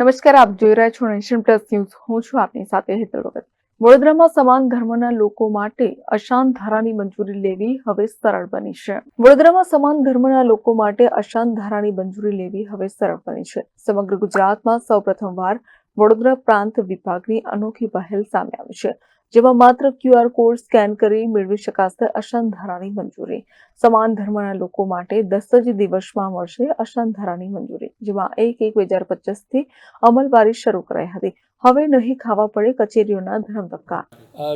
નમસ્કાર, આપ જોઈ રહ્યા છો નેશન પ્લસ ન્યૂઝ હું છું આપની સાથે હેતલ ભગત. વડોદરામાં સમાન ધર્મના લોકો માટે અશાંત ધારાની મંજૂરી લેવી હવે સરળ બની છે. વડોદરામાં સમાન ધર્મના લોકો માટે અશાંત ધારાની મંજૂરી લેવી હવે સરળ બની છે. સમગ્ર ગુજરાતમાં સૌપ્રથમવાર વડોદરા પ્રાંત વિભાગની અનોખી પહેલ સામે આવી છે. જેમાં માત્ર ક્યુઆર કોડ સ્કેન કરી મેળવી શકાશે અશાંત ધારાની મંજૂરી. સમાન ધર્મના લોકો માટે દસ જ દિવસમાં મળશે અશાંત ધારાની મંજૂરી, જેમાં એક એક બે હજાર પચીસથી અમલવારી શરૂ કરાઈ હતી. હવે નહીં ખાવા પડે કચેરીઓના ધર્મ ધક્કા.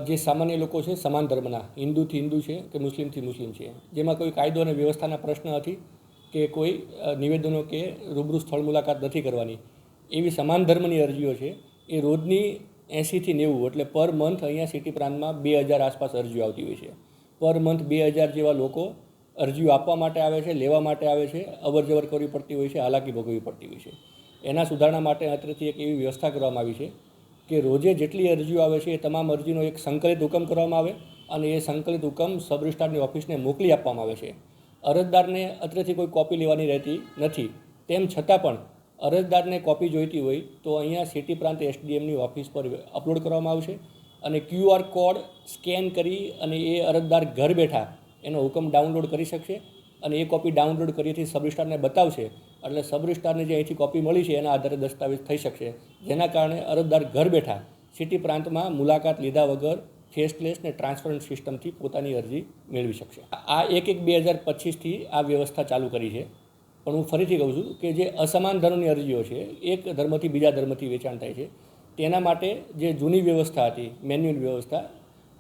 જે સામાન્ય લોકો છે, સમાન ધર્મના હિન્દુથી હિન્દુ છે કે મુસ્લિમથી મુસ્લિમ છે, જેમાં કોઈ કાયદો અને વ્યવસ્થાના પ્રશ્ન નથી કે કોઈ નિવેદનો કે રૂબરૂ સ્થળ મુલાકાત નથી કરવાની. એવી સમાન ધર્મની અરજીઓ છે, એ રોજની એંશીથી નેવું એટલે પર મંથ અહીંયા સિટી પ્રાંતમાં બે હજાર આસપાસ અરજીઓ આવતી હોય છે. પર મંથ બે હજાર જેવા લોકો અરજીઓ આપવા માટે આવે છે, લેવા માટે આવે છે અવર જવર કરવી પડતી હોય છે, હાલાકી ભોગવવી પડતી હોય છે. એના સુધારણા માટે અત્રેથી એક એવી વ્યવસ્થા કરવામાં આવી છે કે રોજે જેટલી અરજીઓ આવે છે એ તમામ અરજીનો એક સંકલિત હુકમ કરવામાં આવે અને એ સંકલિત હુકમ સબ રજિસ્ટ્રારની ઓફિસને મોકલી આપવામાં આવે છે. અરજદારને અત્રેથી કોઈ કોપી લેવાની રહેતી નથી. તેમ છતાં પણ અરજદારને કોપી જોઈતી હોય તો અહીંયા સિટી પ્રાંત એસડીએમની ઓફિસ પર અપલોડ કરવામાં આવશે અને ક્યુઆર કોડ સ્કેન કરી અને એ અરજદાર ઘર બેઠા એનો હુકમ ડાઉનલોડ કરી શકશે અને એ કોપી ડાઉનલોડ કરીથી સબ રજિસ્ટ્રારને બતાવશે. એટલે સબ રજિસ્ટ્રારને જે અહીંથી કોપી મળી છે એના આધારે દસ્તાવેજ થઈ શકશે. જેના કારણે અરજદાર ઘર બેઠા સિટી પ્રાંતમાં મુલાકાત લીધા વગર ફેસલેસ ને ટ્રાન્સપરન્ટ સિસ્ટમથી પોતાની અરજી મેળવી શકશે. આ એક એક બે હજાર પચીસથી આ વ્યવસ્થા ચાલુ કરી છે. પણ હું ફરીથી કહું છું કે જે અસમાન ધર્મની અરજીઓ છે, એક ધર્મથી બીજા ધર્મથી વેચાણ થાય છે, તેના માટે જે જૂની વ્યવસ્થા હતી, મેન્યુઅલ વ્યવસ્થા,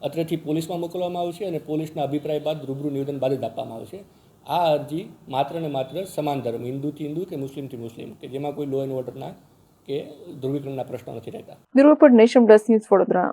અત્રેથી પોલીસમાં મોકલવામાં આવશે અને પોલીસના અભિપ્રાય બાદ રૂબરૂ નિવેદન બાદ જ આપવામાં આવશે. આ અરજી માત્ર ને માત્ર સમાન ધર્મ, હિન્દુથી હિન્દુ કે મુસ્લિમથી મુસ્લિમ, કે જેમાં કોઈ લો એન્ડ ઓર્ડરના કે ધ્રુવીકરણના પ્રશ્નો નથી રહેતા. Bureau nation plus news Vadodara.